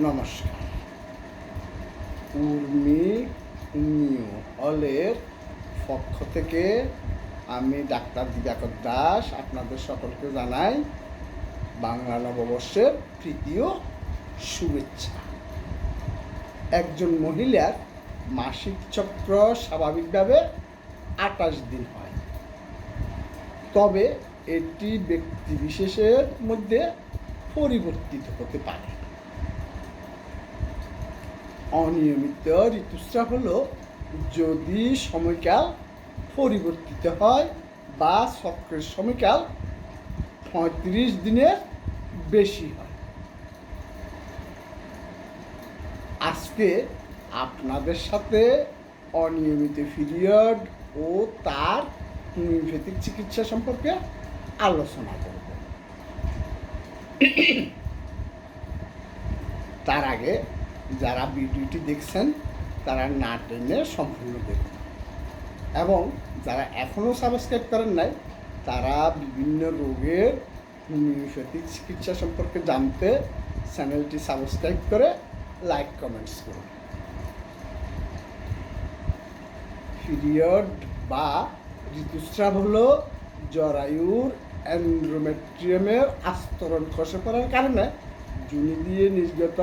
নমস্কার। উর্মি নিউ হলের পক্ষ থেকে আমি ডাক্তার দিবাকর দাস আপনাদের সকলকে জানাই বাংলা নববর্ষের তৃতীয় শুভেচ্ছা। একজন মহিলার মাসিক চক্র স্বাভাবিকভাবে আটাশ দিন হয়। তবে এটি ব্যক্তি বিশেষের মধ্যে পরিবর্তিত হতে পারে। অনিয়মিত ঋতুস্রাব হলো যদি সময়কাল পরিবর্তিত হয় বা চক্রের সময়কাল পঁয়ত্রিশ দিনের বেশি হয়। আজকে আপনাদের সাথে অনিয়মিত পিরিয়ড ও তার হোমিওপ্যাথিক চিকিৎসা সম্পর্কে আলোচনা করব। তার আগে যারা ভিডিওটি দেখছেন, তারা না টেনে সম্পূর্ণ দেখুন। এবং যারা এখনও সাবস্ক্রাইব করেন নাই, তারা বিভিন্ন রোগের হোমিওপ্যাথিক চিকিৎসা সম্পর্কে জানতে চ্যানেলটি সাবস্ক্রাইব করে লাইক, কমেন্টস করুন। পিরিয়ড বা ঋতুস্রাব হলো জরায়ুর অ্যান্ড্রোমেট্রিয়ামের আস্তরণ খসে পড়ার কারণে, জুনি দিয়ে নির্গত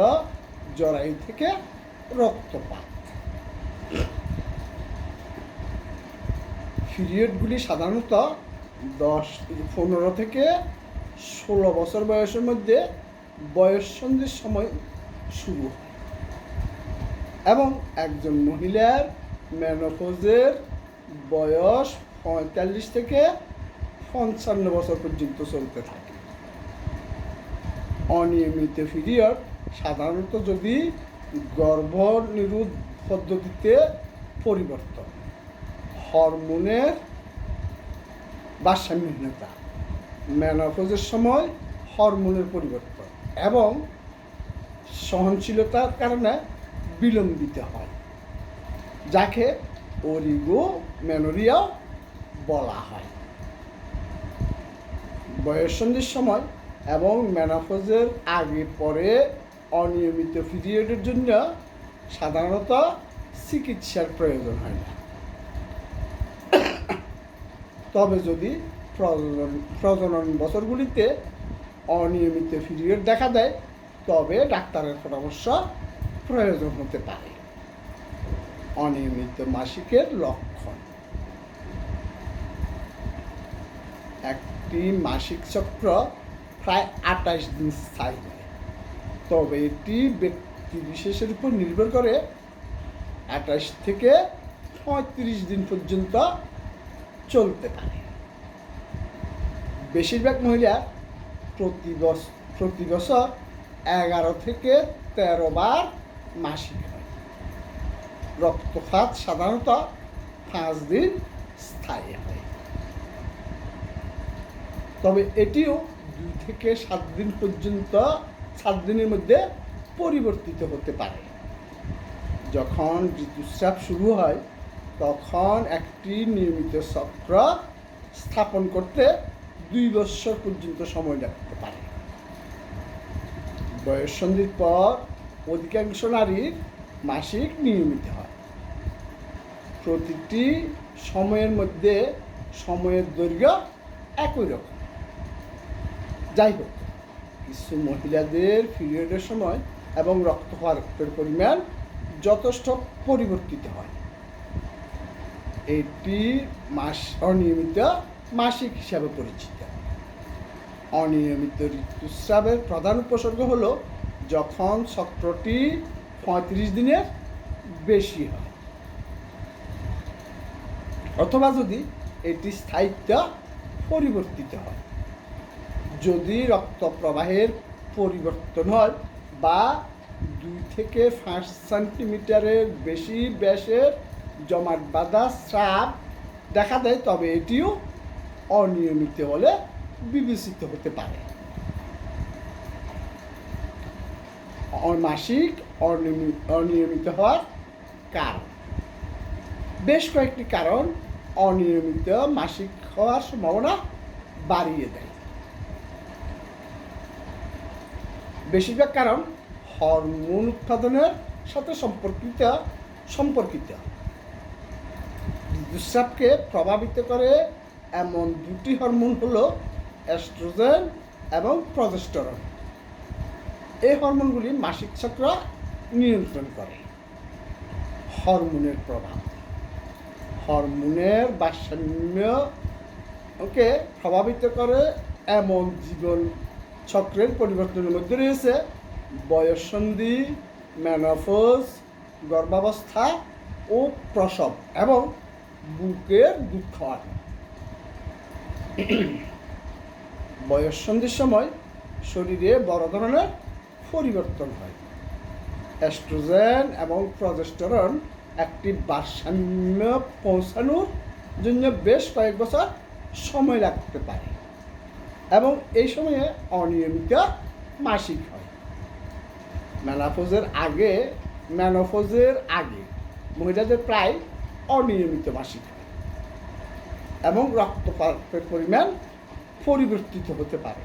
জরায়ু থেকে রক্তপাত। পিরিয়ডগুলি সাধারণত দশ পনেরো থেকে ষোলো বছর বয়সের মধ্যে বয়স সন্ধির সময় শুরু হয়। এবং একজন মহিলার ম্যানোপোজের বয়স পঁয়তাল্লিশ থেকে পঞ্চান্ন বছর পর্যন্ত চলতে থাকে। অনিয়মিত পিরিয়ড সাধারণত যদি গর্ভ নিরোধ পদ্ধতিতে পরিবর্তন, হরমোনের ভারসাম্যহীনতা ম্যানোপোজের সময় হরমোনের পরিবর্তন এবং সহনশীলতার কারণে বিলম্বিত হয়, যাকে অরিগো ম্যানোরিয়াও বলা হয়। বয়ঃসন্ধির সময় এবং ম্যানোপোজের আগে পরে অনিয়মিত পিরিয়ডের জন্য সাধারণত চিকিৎসার প্রয়োজন হয় না। তবে যদি প্রজনন প্রজনন বছরগুলিতে অনিয়মিত পিরিয়ড দেখা দেয়, তবে ডাক্তারের পরামর্শ প্রয়োজন হতে পারে। অনিয়মিত মাসিকের লক্ষণ। একটি মাসিক চক্র প্রায় আঠাশ দিন স্থায়ী। তবে এটি ব্যক্তি বিশেষের উপর নির্ভর করে আঠাশ থেকে পঁয়ত্রিশ দিন পর্যন্ত চলতে পারে। বেশিরভাগ মহিলা প্রতি বছর প্রতি বছর এগারো থেকে তেরো বার মাসিক রক্তপাত সাধারণত পাঁচ দিন স্থায়ী হয়। তবে এটিও দুই থেকে সাত দিন পর্যন্ত সাত দিনের মধ্যে পরিবর্তিত হতে পারে। যখন ঋতুস্রাব শুরু হয়, তখন একটি নিয়মিত চক্র স্থাপন করতে দুই বছর পর্যন্ত সময় লাগতে পারে। বয়ঃসন্ধির পর অধিকাংশ নারীর মাসিক নিয়মিত হয়। প্রতিটি সময়ের মধ্যে সময়ের দৈর্ঘ্য একই রকম। যাই হোক কিছু মহিলাদের পিরিয়ডের সময় এবং রক্তপাতের পরিমাণ যথেষ্ট পরিবর্তিত হয়। এটি মাস, অনিয়মিত মাসিক হিসাবে পরিচিত। অনিয়মিত ঋতুস্রাবের প্রধান উপসর্গ হল যখন চক্রটি পঁয়ত্রিশ দিনের বেশি হয়। অথবা যদি এটি স্থায়িত্ব পরিবর্তিত হয়। যদি রক্ত প্রবাহের পরিবর্তন হয় বা দুই থেকে পাঁচ সেন্টিমিটারের বেশি ব্যাসের জমাট বাঁধা স্রাব দেখা দেয়, তবে এটিও অনিয়মিত বলে বিবেচিত হতে পারে। মাসিক অনিয়মিত হওয়ার কারণ। বেশ কয়েকটি কারণ অনিয়মিত মাসিক হওয়ার সম্ভাবনা বাড়িয়ে দেয়। বেশিরভাগ কারণ হরমোন উৎপাদনের সাথে সম্পর্কিত সম্পর্কিত। ঋতুস্রাবকে প্রভাবিত করে এমন দুটি হরমোন হলো অ্যাস্ট্রোজেন এবং প্রজেস্টরন। এই হরমোনগুলি মাসিক চক্র নিয়ন্ত্রণ করে। হরমোনের প্রভাব। হরমোনের ভারসাম্য ওকে প্রভাবিত করে এমন জীবন চক্রের পরিবর্তনের মধ্যে রয়েছে বয়ঃসন্ধি ম্যানোফোজ গর্ভাবস্থা ও প্রসব এবং বুকের দুধ খাওয়ানো বয়ঃসন্ধির সময় শরীরে বড় ধরনের পরিবর্তন হয়। অ্যাস্ট্রোজেন এবং প্রজেস্টেরন একটি ভারসাম্য পৌঁছানোর জন্য বেশ কয়েক বছর সময় লাগতে পারে। এবং এই সময়ে অনিয়মিত মাসিক হয়। ম্যানাফোজের আগে ম্যানোফোজের আগে মহিলাদের প্রায় অনিয়মিত মাসিক হয় এবং রক্তপাতের পরিমাণ পরিবর্তিত হতে পারে।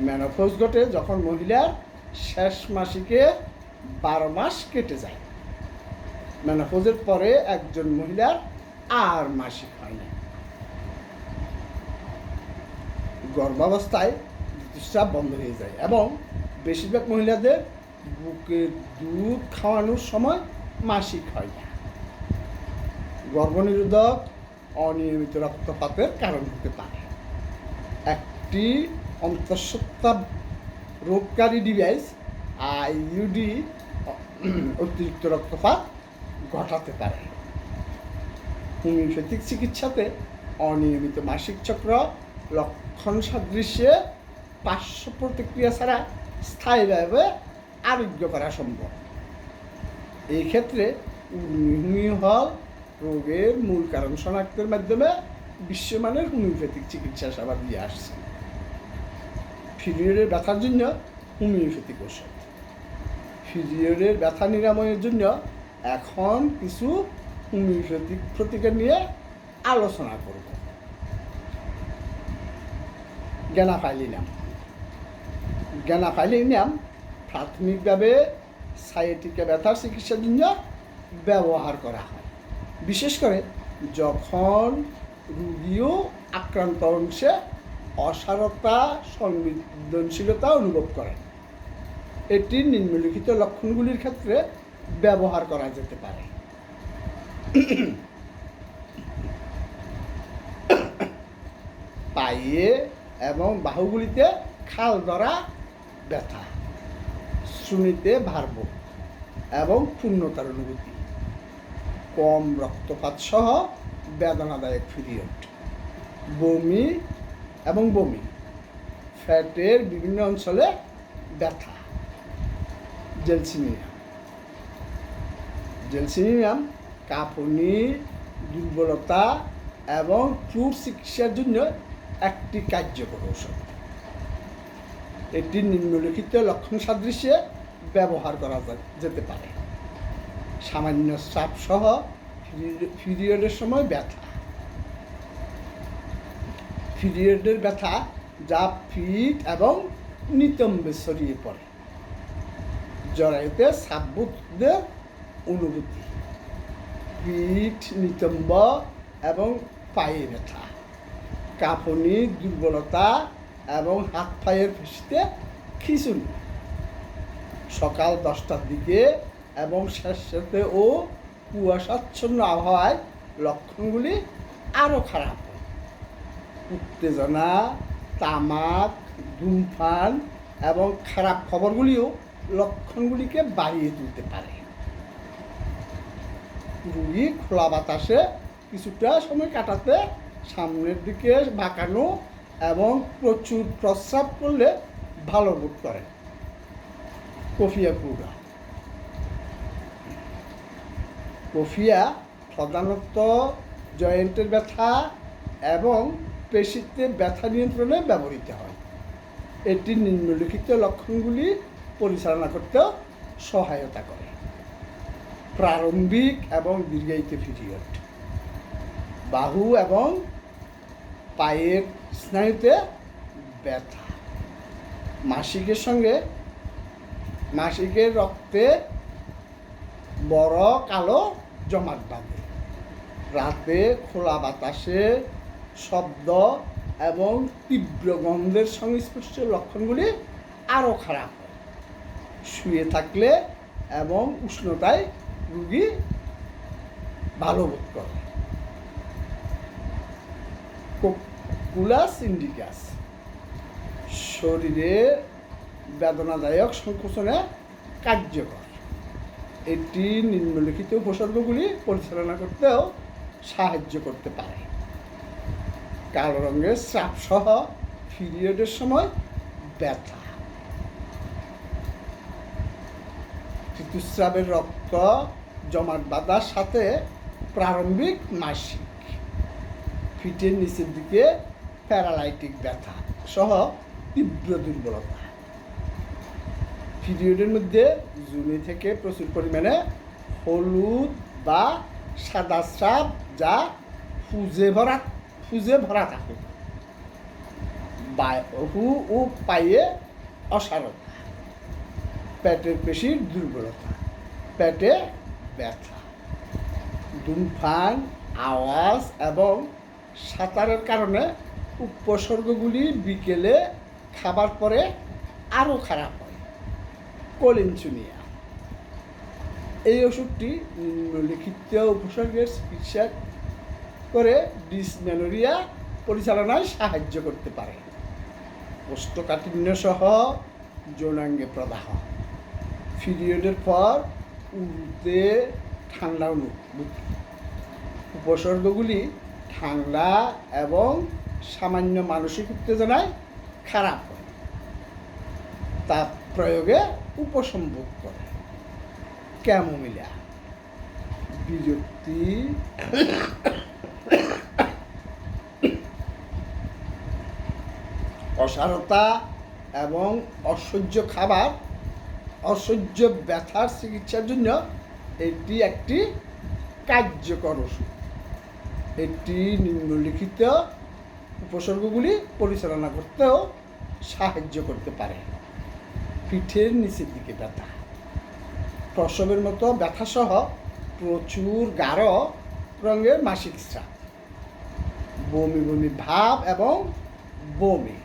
ম্যানোফোজ ঘটে যখন মহিলার শেষ মাসিকে বারো মাস কেটে যায়। ম্যানোফোজের পরে একজন মহিলার আর মাসিক হয় না। গর্ভাবস্থায় ঋতুস্রাব বন্ধ হয়ে যায় এবং বেশিরভাগ মহিলাদের বুকে দুধ খাওয়ানোর সময় মাসিক হয়। না গর্ভনিরোধক অনিয়মিত রক্তপাতের কারণ হতে পারে। একটি অন্তঃসত্ত্বা রোগকারী ডিভাইস আইইউডি অতিরিক্ত রক্তপাত ঘটাতে পারে। হোমিওপ্যাথিক চিকিৎসাতে অনিয়মিত মাসিক চক্র লক্ষণ সাদৃশ্যে পার্শ্ব প্রতিক্রিয়া ছাড়া স্থায়ীভাবে আরোগ্য করা সম্ভব। এই ক্ষেত্রে হোমিও হল রোগের মূল কারণ শনাক্তের মাধ্যমে বিশ্বমানের হোমিওপ্যাথিক চিকিৎসা সেবা দিয়ে আসছে। পিরিয়ডের ব্যথার জন্য হোমিওপ্যাথিক ওষুধ পিরিয়ডের ব্যথা নিরাময়ের জন্য এখন কিছু হোমিওপ্যাথিক প্রতিকার নিয়ে আলোচনা করব। গ্যানাফাইলিনাম গ্যানাফাইলিনাম প্রাথমিকভাবে সাইটিকা ব্যথার চিকিৎসার জন্য ব্যবহার করা হয়। বিশেষ করে যখন রুগীও আক্রান্ত অংশে অসারতা, সংবেদনশীলতা অনুভব করেন এটি নিম্নলিখিত লক্ষণগুলির ক্ষেত্রে ব্যবহার করা যেতে পারে। পায়ে এবং বাহুগুলিতে খাল ধরা ব্যথা, শ্রুণিতে ভারবোধ এবং পূর্ণতার অনুভূতি, কম রক্তপাত সহ বেদনাদায়ক পিরিয়ড, বমি এবং বমি, ফ্যাটের বিভিন্ন অঞ্চলে ব্যথা, জেলসিমিয়া। জেলসিমিয়াম কাঁপুনি, দুর্বলতা এবং চুর চিকিৎসার জন্য একটি কার্যকর ঔষধ। এটি নিম্নলিখিত লক্ষণ সাদৃশ্যে ব্যবহার করা যেতে পারে। সামান্য চাপ সহ পিরিয়ডের সময় ব্যথা। পিরিয়ডের ব্যথা যা ফিট এবং নিতম্বে ছড়িয়ে পড়ে। জরায়ুতে সাব্বুদের অনুভূতি। পিঠ, নিতম্ব এবং পায়ে ব্যথা। কাঁপুনি, দুর্বলতা এবং হাত পায়ের পেশিতে খিচুড়ি সকাল দশটার দিকে এবং শেষেতে ও কুয়াশাচ্ছন্ন আবহাওয়ায় লক্ষণগুলি আরও খারাপ হয়। উত্তেজনা, তামাক, ধূমপান এবং খারাপ খবরগুলিও লক্ষণগুলিকে বাড়িয়ে তুলতে পারে। রুগী খোলা বাতাসে কিছুটা সময় কাটাতে সামনের দিকে বাঁকানো এবং প্রচুর প্রস্রাব করলে ভালো বোধ করে। কফিয়া পুরা কফিয়া প্রধানত জয়েন্টের ব্যথা এবং পেশিতে ব্যথা নিয়ন্ত্রণে ব্যবহৃত হয়। এটি নিম্নলিখিত লক্ষণগুলি পরিচালনা করতেও সহায়তা করে। প্রারম্ভিক এবং দীর্ঘায়িত পিরিয়ড। বাহু এবং পায়ের স্নায়ুতে ব্যথা। মাসিকের সঙ্গে মাসিকের রক্তে বড় কালো জমাট বাঁধে। রাতে খোলা বাতাসে শব্দ এবং তীব্র গন্ধের সংস্পর্শের লক্ষণগুলি আরও খারাপ হয়। শুয়ে থাকলে এবং উষ্ণতায় রুগী ভালো বোধ করে। কুলাস ইন্ডিকাস শরীরে বেদনাদায়ক সংকোচনে কার্যকর। এটি নিম্নলিখিত উপসর্গগুলি পরিচালনা করতেও সাহায্য করতে পারে। কালো রঙের স্রাব সহ পিরিয়ডের সময় ব্যথা। ঋতুস্রাবের রক্ত, জমাট বাঁধার সাথে প্রারম্ভিক মাসিক ফিটের নিচের দিকে প্যারালাইটিক ব্যথা সহ তীব্র দুর্বলতা। পিরিয়ডের মধ্যে জুনি থেকে প্রচুর পরিমাণে হলুদ বা সাদা স্রাব যা ফুজে ভরা ফুজে ভরা থাকে। বাহু ও পায়ে অসারতা। পেটের পেশির দুর্বলতা। পেটে ব্যথা। ধূমপান আওয়াজ এবং সাঁতারের কারণে উপসর্গগুলি বিকেলে খাবার পরে আরও খারাপ হয়। কোলিনচুনিয়া। এই ওষুধটি নিম্নলিখিত উপসর্গের চিকিৎসা করে ডিসমেনোরিয়া পরিচালনায় সাহায্য করতে পারে। কোষ্ঠকাঠিন্য সহ যৌনাঙ্গে প্রদাহ। পিরিয়ডের পর উল্টে ঠান্ডা অনুভূতি। উপসর্গগুলি ঠান্ডা এবং সামান্য মানসিক উত্তেজনায় খারাপ হয় প্রয়োগে উপসম্ভব করে। ক্যামোমিলা। বিরক্তি। অসারতা এবং অসহ্য খাবার, অসহ্য ব্যথার চিকিৎসার জন্য এটি একটি কার্যকর ওষুধ। এটি নিম্নলিখিত উপসর্গগুলি পরিচালনা করতেও সাহায্য করতে পারে। পিঠের নিচের দিকে ব্যথা। প্রসবের মতো ব্যথাসহ প্রচুর গাঢ় রঙের মাসিক স্রাব। বমি বমি ভাব এবং বমি,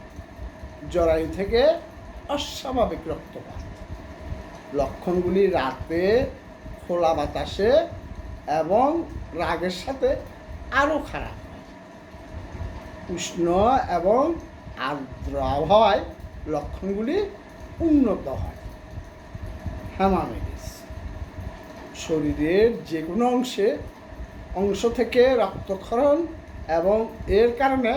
জরায়ু থেকে অস্বাভাবিক রক্তপাত। লক্ষণগুলি রাতে খোলা বাতাসে এবং রাগের সাথে আরও খারাপ হয়। উষ্ণ এবং আর্দ্র আবহাওয়ায় লক্ষণগুলি উন্নত হয়। হ্যামামেডিস শরীরের যে কোনো অংশে অংশ থেকে রক্তক্ষরণ এবং এর কারণে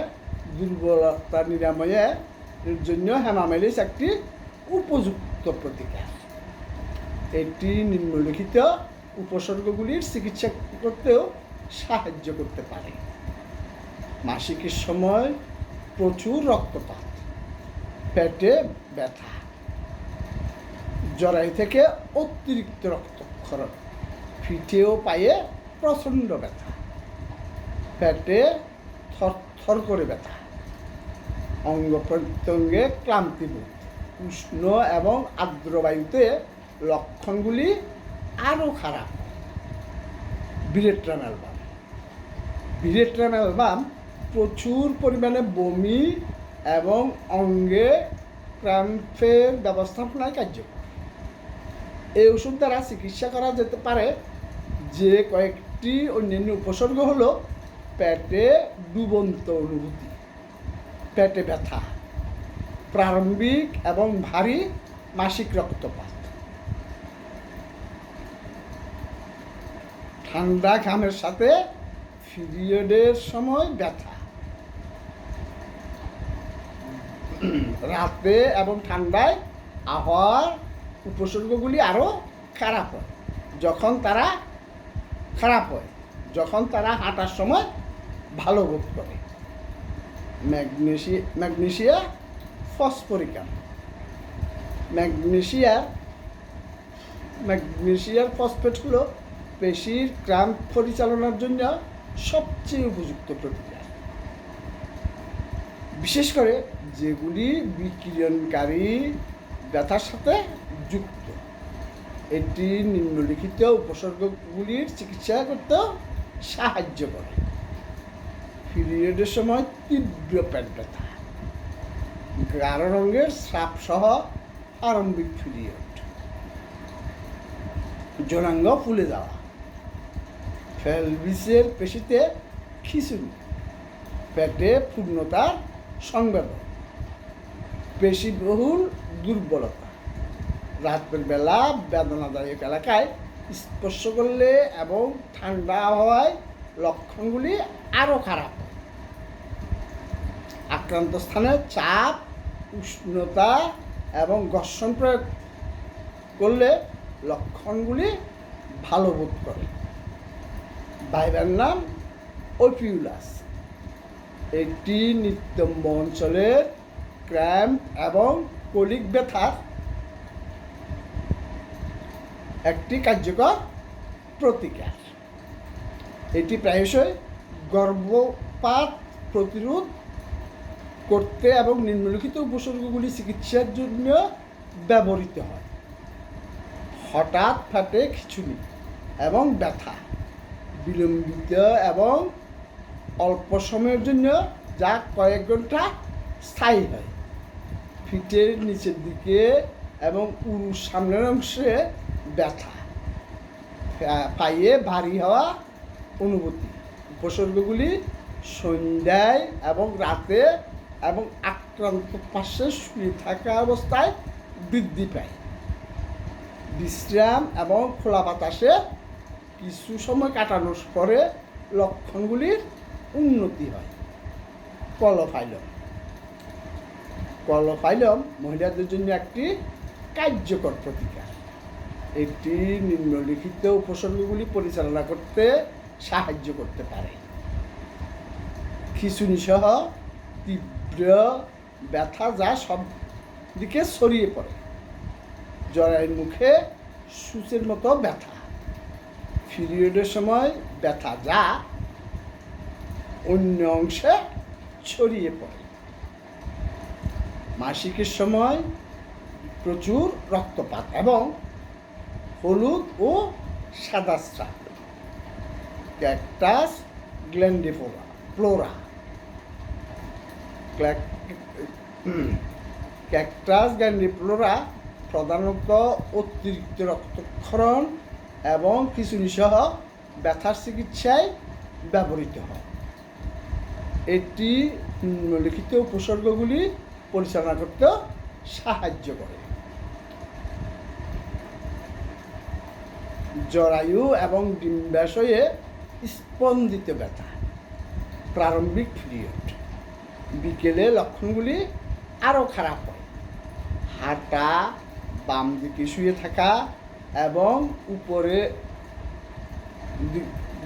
দুর্বলতা নিরাময়ের জন্য হ্যামামেলিস একটি উপযুক্ত প্রতিকার। এটি নিম্নলিখিত উপসর্গগুলির চিকিৎসা করতেও সাহায্য করতে পারে। মাসিকের সময় প্রচুর রক্তপাত, পেটে ব্যথা, জরায়ু থেকে অতিরিক্ত রক্তক্ষরণ পিঠে ও পায়ে প্রচণ্ড ব্যথা, পেটে থর করে ব্যথা, অঙ্গ প্রত্যঙ্গে ক্লান্তিবোধ উষ্ণ এবং আর্দ্র বায়ুতে লক্ষণগুলি আরও খারাপ। বিরেট্রাম বিরেট্রাম অ্যালবাম প্রচুর পরিমাণে বমি এবং অঙ্গে ক্রাম্পের ব্যবস্থাপনায় কার্যকর। এই ওষুধ দ্বারা চিকিৎসা করা যেতে পারে যে কয়েকটি অন্যান্য উপসর্গ হল পেটে ডুবন্ত অনুভূতি, পেটে ব্যথা, প্রারম্ভিক এবং ভারী মাসিক রক্তপাত, ঠান্ডা ঘামের সাথে পিরিয়ডের সময় ব্যথা। রাতে এবং ঠান্ডায় আবহাওয়ার উপসর্গগুলি আরও খারাপ হয়। যখন তারা খারাপ হয়, যখন তারা হাঁটার সময় ভালো বোধ করে। Magnesia magnesia phosphoricum. ম্যাগনেশিয়ার ম্যাগনেশিয়ার ফসফেট হলো পেশির ক্রাম্প পরিচালনার জন্য সবচেয়ে উপযুক্ত প্রক্রিয়া। বিশেষ করে যেগুলি বিকিরণকারী ব্যথার সাথে যুক্ত। এটি নিম্নলিখিত উপসর্গগুলির চিকিৎসা করতে সাহায্য করে। পিরিয়ডের সময় তীব্র পেট ব্যথা গাঢ় রঙের স্রাব সহ আরম্ভিক পিরিয়ড জনাঙ্গ ফুলে যাওয়া ফেলভিসের পেশিতে খিচুড়ি। পেটে পূর্ণতার সংবেদন। পেশিবহুল দুর্বলতা। রাতের বেলা বেদনাদায়ক এলাকায় স্পর্শ করলে এবং ঠান্ডা আবহাওয়ায় লক্ষণগুলি আরও খারাপ। আক্রান্ত স্থানে চাপ, উষ্ণতা এবং ঘর্ষণ প্রয়োগ করলে লক্ষণগুলি ভালো বোধ করে। ভাইরার নাম ওপিউলাস এটি নিত্যম্ব অঞ্চলের ক্র্যাম্প এবং কলিক ব্যথার একটি কার্যকর প্রতিকার। এটি প্রায়শই গর্ভপাত প্রতিরোধ করতে এবং নিম্নলিখিত উপসর্গগুলি চিকিৎসার জন্য ব্যবহৃত হয়। হঠাৎ ফাটে খিচুড়ি এবং ব্যথা। বিলম্বিত এবং অল্প সময়ের জন্য যা কয়েক ঘণ্টা স্থায়ী হয়। ফিটের নিচের দিকে এবং উরুর সামনের অংশে ব্যথা পায়ে ভারী হওয়া অনুভূতি। উপসর্গগুলি সন্ধ্যায় এবং রাতে এবং আক্রান্ত পাশে শুয়ে থাকা অবস্থায় বৃদ্ধি পায়। বিশ্রাম এবং খোলা বাতাসে কিছু সময় কাটানোর পরে লক্ষণগুলির উন্নতি হয়। কলফাইলম। কলফাইলম মহিলাদের জন্য একটি কার্যকর প্রতিকার। এটি নিম্নলিখিত উপসর্গগুলি পরিচালনা করতে সাহায্য করতে পারে। খিচুনি সহ তীব্র ব্যথা যা সব দিকে ছড়িয়ে পড়ে। জরায়ের মুখে সূচের মতো ব্যথা। পিরিয়ডের সময় ব্যথা যা অন্য অংশে ছড়িয়ে পড়ে। মাসিকের সময় প্রচুর রক্তপাত এবং হলুদ ও সাদা shrub. Cactus grandiflora flora. Cactus grandiflora প্রধানত অতিরিক্ত রক্তক্ষরণ এবং খিচুড়ি সহ ব্যথার চিকিৎসায় ব্যবহৃত হয়। এটি লিখিত উপসর্গগুলি পরিচালনা করতে সাহায্য করে। জরায়ু এবং ডিম্বাশয়ে স্পন্দিত ব্যথা, প্রারম্ভিক পিরিয়ড। বিকেলে লক্ষণগুলি আরও খারাপ হয়। হাঁটা, বাম দিকে শুয়ে থাকা এবং উপরে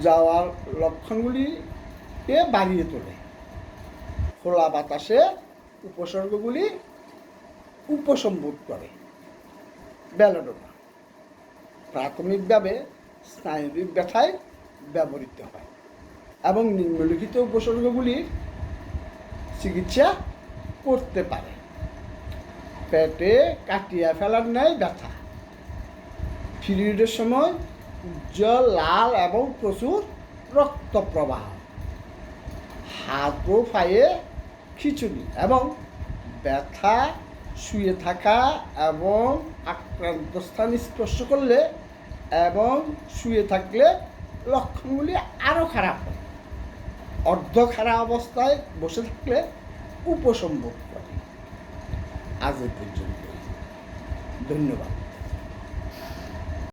যাওয়ার লক্ষণগুলিকে বাড়িয়ে তোলে। খোলা বাতাসে উপসর্গগুলি উপসম্বোধ করে। বেলোডোনা প্রাথমিকভাবে স্নায়বিক ব্যথায় ব্যবহৃত হয় এবং নিম্নলিখিত উপসর্গগুলির চিকিৎসা করতে পারে। পেটে কাটিয়া ফেলার ন্যায় ব্যথা। পিরিয়ডের সময় উজ্জ্বল লাল এবং প্রচুর রক্ত প্রবাহ হাত ও পায়ে খিচুড়ি এবং ব্যথা, শুয়ে থাকা এবং আক্রান্ত স্থান স্পর্শ করলে এবং শুয়ে থাকলে লক্ষণগুলি আরও খারাপ হয়। অর্ধ খারাপ অবস্থায় বসে থাকলে উপসম্ভব করে আজ পর্যন্ত ধন্যবাদ।